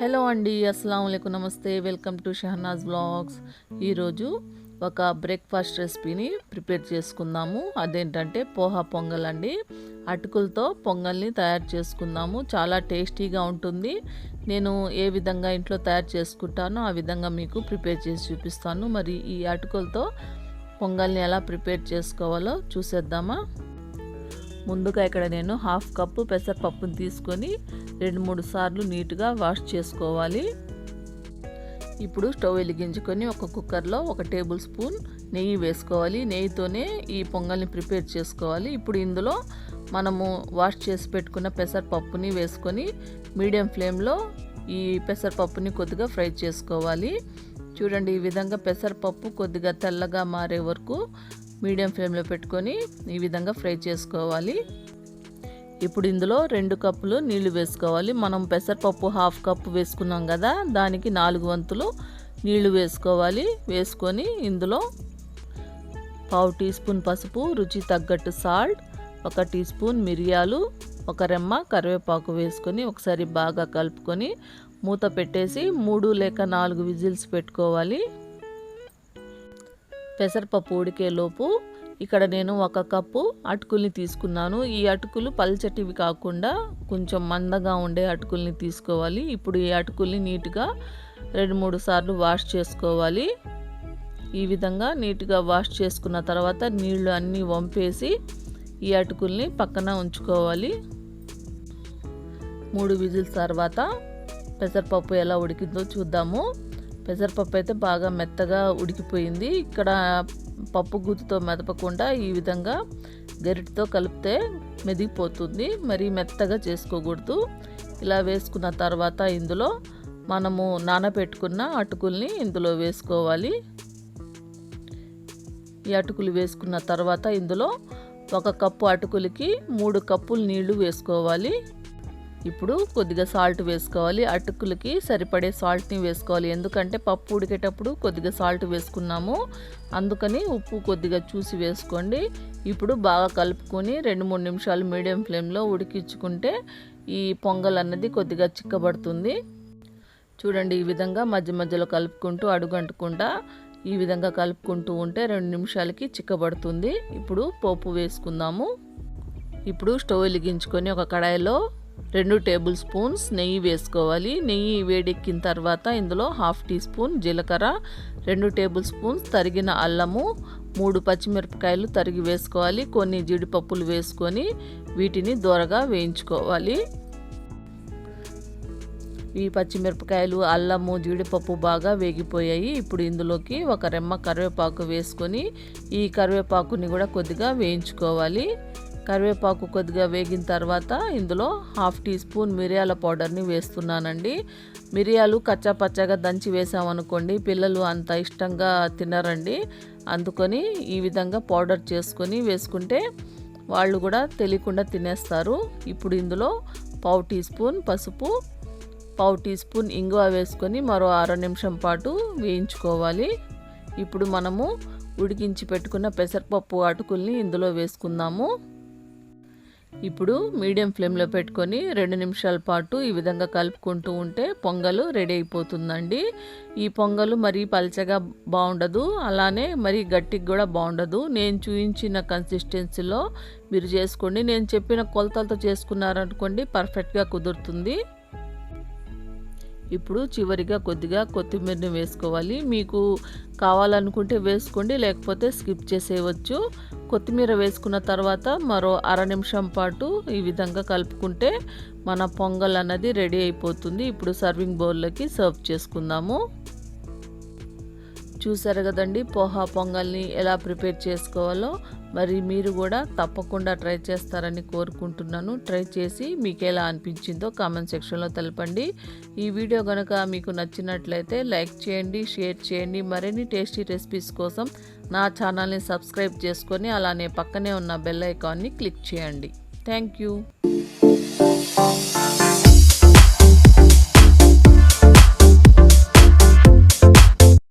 Hello అండి అస్సలం నమస్తే వెల్కమ్ టు షహనాజ్ బ్లాగ్స్ ఈరోజు ఒక బ్రేక్ఫాస్ట్ రెసిపీని ప్రిపేర్ చేసుకుందాము. అదేంటంటే పోహా పొంగల్ అండి అటుకులతో పొంగల్ని తయారు చేసుకుందాము. చాలా టేస్టీగా ఉంటుంది. నేను ఏ విధంగా ఇంట్లో తయారు చేసుకుంటానో ఆ విధంగా మీకు ప్రిపేర్ చేసి చూపిస్తాను. మరి ఈ అటుకులతో పొంగల్ని ఎలా ప్రిపేర్ చేసుకోవాలో చూసేద్దామా? ముందుగా ఇక్కడ నేను హాఫ్ కప్పు పెసరపప్పుని తీసుకొని రెండు మూడు సార్లు నీట్గా వాష్ చేసుకోవాలి. ఇప్పుడు స్టవ్ వెలిగించుకొని ఒక కుక్కర్లో ఒక టేబుల్ స్పూన్ నెయ్యి వేసుకోవాలి. నెయ్యితోనే ఈ పొంగల్ని ప్రిపేర్ చేసుకోవాలి. ఇప్పుడు ఇందులో మనము వాష్ చేసి పెట్టుకున్న పెసరపప్పుని వేసుకొని మీడియం ఫ్లేమ్లో ఈ పెసరపప్పుని కొద్దిగా ఫ్రై చేసుకోవాలి. చూడండి ఈ విధంగా పెసరపప్పు కొద్దిగా తెల్లగా మారే వరకు మీడియం ఫ్లేమ్లో పెట్టుకొని ఈ విధంగా ఫ్రై చేసుకోవాలి. ఇప్పుడు ఇందులో రెండు కప్పులు నీళ్ళు వేసుకోవాలి. మనం పెసరపప్పు హాఫ్ కప్పు వేసుకున్నాం కదా దానికి నాలుగు వంతులు నీళ్ళు వేసుకోవాలి. వేసుకొని ఇందులో పావు టీ స్పూన్ పసుపు రుచి తగ్గట్టు సాల్ట్ ఒక టీ స్పూన్ మిరియాలు ఒక రెమ్మ కరివేపాకు వేసుకొని ఒకసారి బాగా కలుపుకొని మూత పెట్టేసి మూడు లేక నాలుగు విజిల్స్ పెట్టుకోవాలి. పెసరపప్పు ఉడికేలోపు ఇక్కడ నేను ఒక కప్పు అటుకుల్ని తీసుకున్నాను. ఈ అటుకులు పల్చటివి కాకుండా కొంచెం మందగా ఉండే అటుకుల్ని తీసుకోవాలి. ఇప్పుడు ఈ అటుకుల్ని నీట్గా రెండు మూడు సార్లు వాష్ చేసుకోవాలి. ఈ విధంగా నీట్గా వాష్ చేసుకున్న తర్వాత నీళ్ళు అన్నీ వంపేసి ఈ అటుకుల్ని పక్కన ఉంచుకోవాలి. మూడు విజిల్స్ తర్వాత పెసరపప్పు ఎలా ఉడికిందో చూద్దాము. పెసరపప్పు అయితే బాగా మెత్తగా ఉడికిపోయింది. ఇక్కడ పప్పు గుత్తుతో మెదపకుండా ఈ విధంగా గరిటతో కలిపితే మెదిగిపోతుంది. మరి మెత్తగా చేసుకోకూడదు. ఇలా వేసుకున్న తర్వాత ఇందులో మనము నానబెట్టుకున్న అటుకుల్ని ఇందులో వేసుకోవాలి. ఈ అటుకులు వేసుకున్న తర్వాత ఇందులో ఒక కప్పు అటుకులకి మూడు కప్పులు నీళ్ళు వేసుకోవాలి. ఇప్పుడు కొద్దిగా సాల్ట్ వేసుకోవాలి. అటుకులకి సరిపడే సాల్ట్ని వేసుకోవాలి. ఎందుకంటే పప్పు ఉడికేటప్పుడు కొద్దిగా సాల్ట్ వేసుకున్నాము. అందుకని ఉప్పు కొద్దిగా చూసి వేసుకోండి. ఇప్పుడు బాగా కలుపుకొని రెండు మూడు నిమిషాలు మీడియం ఫ్లేమ్లో ఉడికించుకుంటే ఈ పొంగల్ అన్నది కొద్దిగా చిక్కబడుతుంది. చూడండి ఈ విధంగా మధ్య మధ్యలో కలుపుకుంటూ అడుగంటకుండా ఈ విధంగా కలుపుకుంటూ ఉంటే రెండు నిమిషాలకి చిక్కబడుతుంది. ఇప్పుడు పోపు వేసుకుందాము. ఇప్పుడు స్టవ్ వెలిగించుకొని ఒక కడాయిలో రెండు టేబుల్ స్పూన్స్ నెయ్యి వేసుకోవాలి. నెయ్యి వేడెక్కిన తర్వాత ఇందులో హాఫ్ టీ స్పూన్ జీలకర్ర రెండు టేబుల్ స్పూన్స్ తరిగిన అల్లము మూడు పచ్చిమిరపకాయలు తరిగి వేసుకోవాలి. కొన్ని జీడిపప్పులు వేసుకొని వీటిని దూరగా వేయించుకోవాలి. ఈ పచ్చిమిరపకాయలు అల్లము జీడిపప్పు బాగా వేగిపోయాయి. ఇప్పుడు ఇందులోకి ఒక రెమ్మ కరివేపాకు వేసుకొని ఈ కరివేపాకుని కూడా కొద్దిగా వేయించుకోవాలి. కరివేపాకు కొద్దిగా వేగిన తర్వాత ఇందులో హాఫ్ టీ స్పూన్ మిరియాల పౌడర్ని వేస్తున్నానండి. మిరియాలు కచ్చా పచ్చగా దంచి వేసామనుకోండి పిల్లలు అంత ఇష్టంగా తినరండి. అందుకొని ఈ విధంగా పౌడర్ చేసుకొని వేసుకుంటే వాళ్ళు కూడా తెలియకుండా తినేస్తారు. ఇప్పుడు ఇందులో పావు టీ స్పూన్ పసుపు పావు టీ స్పూన్ ఇంగువ వేసుకొని మరో అర నిమిషం పాటు వేయించుకోవాలి. ఇప్పుడు మనము ఉడికించి పెట్టుకున్న పెసరపప్పు అటుకుల్ని ఇందులో వేసుకుందాము. ఇప్పుడు మీడియం ఫ్లేమ్లో పెట్టుకొని రెండు నిమిషాల పాటు ఈ విధంగా కలుపుకుంటూ ఉంటే పొంగలు రెడీ అయిపోతుందండి. ఈ పొంగలు మరీ పల్చగా బాగుండదు అలానే మరీ గట్టికి కూడా బాగుండదు. నేను చూపించిన కన్సిస్టెన్సీలో మీరు చేసుకోండి. నేను చెప్పిన కొలతలతో చేసుకున్నారనుకోండి పర్ఫెక్ట్గా కుదురుతుంది. ఇప్పుడు చివరిగా కొద్దిగా కొత్తిమీరని వేసుకోవాలి. మీకు కావాలనుకుంటే వేసుకోండి లేకపోతే స్కిప్ చేసేయవచ్చు. కొత్తిమీర వేసుకున్న తర్వాత మరో అర నిమిషం పాటు ఈ విధంగా కలుపుకుంటే మన పొంగల్ అన్నది రెడీ అయిపోతుంది. ఇప్పుడు సర్వింగ్ బౌల్లోకి సర్వ్ చేసుకుందాము. చూసారు కదండి పోహా పొంగల్ని ఎలా ప్రిపేర్ చేసుకోవాలో. మరి మీరు కూడా తప్పకుండా ట్రై చేస్తారని కోరుకుంటున్నాను. ట్రై చేసి మీకు ఎలా అనిపించిందో కామెంట్ సెక్షన్లో తెలపండి. ఈ వీడియో కనుక మీకు నచ్చినట్లయితే లైక్ చేయండి షేర్ చేయండి. మరిన్ని టేస్టీ రెసిపీస్ కోసం నా ఛానల్ని సబ్స్క్రైబ్ చేసుకొని అలానే పక్కనే ఉన్న బెల్ ఐకాన్ని క్లిక్ చేయండి. Thank you.